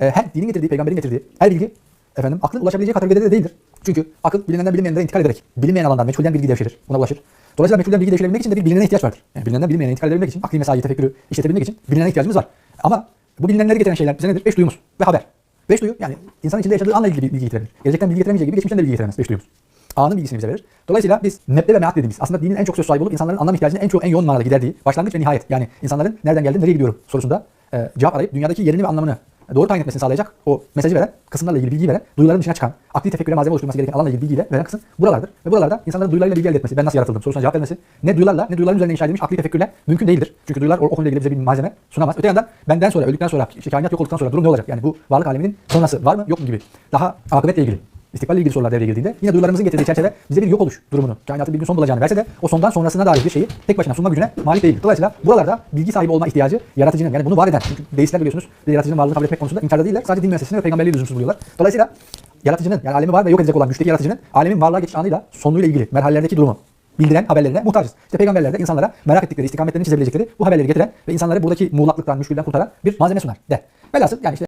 e, her dinin getirdiği, peygamberin getirdiği her bilgi efendim aklın ulaşabileceği kategoride de değildir. Çünkü akıl bilinenden bilinmeyenlere intikal ederek bilinmeyen alandan meçhulden bilgi devşirir. Buna ulaşır. Dolayısıyla meçhulden bilgi devşirebilmek için de bir bilinene ihtiyaç vardır. Yani bilinenden bilinmeyene intikal edebilmek için akli mesai tefekkürü işletebilmek için bilinene ihtiyacımız var. Ama bu bilinenleri getiren şeyler bize nedir? Beş duyumuz ve haber. Beş duyu yani insanın içinde yaşadığı anla ilgili bilgi getirebilir. Gelecekten bilgi getiremeyeceği gibi geçmişten de bilgi getiremez. Beş duyumuz. Anın bilgisini bize verir. Dolayısıyla biz neple ve meat dediğimiz aslında dinin en çok söz sahibi olup insanların anlam ihtiyacını en çok en yoğun manada giderdiği başlangıç ve nihayet. Yani insanların nereden geldim nereye gidiyorum sorusunda e, cevap arayıp dünyadaki yerini ve anlamını doğru tayin etmesini sağlayacak o mesajı veren, kısımlarla ilgili bilgiyi veren, duyuların dışına çıkan, akli tefekküre malzeme oluşturması gereken alanla ilgili bilgiyi de veren kısım buralardır. Ve buralarda insanların duyularıyla bilgi elde etmesi, ben nasıl yaratıldım sorusuna cevap vermesi, ne duyularla ne duyuların üzerine inşa edilmiş akli tefekkürle mümkün değildir. Çünkü duyular o, o konuyla ilgili bize bir malzeme sunamaz. Öte yandan benden sonra, öldükten sonra, işte kainat yok olduktan sonra durum ne olacak? Yani bu varlık aleminin sonrası var mı yok mu gibi. Daha akıbetle ilgili. İstikballe ilgili sorular devreye girdiğinde yine duyularımızın getirdiği çerçeve bize bir yok oluş durumunu, kainatın bir gün son bulacağını verse de o sondan sonrasına dair bir şeyi tek başına sunma gücüne malik değil. Dolayısıyla buralarda bilgi sahibi olma ihtiyacı yaratıcının yani bunu var eden, çünkü deistler biliyorsunuz yaratıcının varlığını kabul etmek konusunda inkarda değiller. Sadece din müessesesini ve peygamberliği lüzumsuz buluyorlar. Dolayısıyla yaratıcının yani alemi var ve yok edecek olan güçteki yaratıcının alemin varlığa geçiş anıyla sonuyla ilgili merhalelerdeki durumu bildiren haberlerine muhtacız. İşte peygamberler de insanlara merak ettikleri, istikametlerini çizebilecekleri bu haberleri getiren ve insanları buradaki muğlaklıktan, müşkülden kurtaran bir malzeme sunar de. Velhasıl yani işte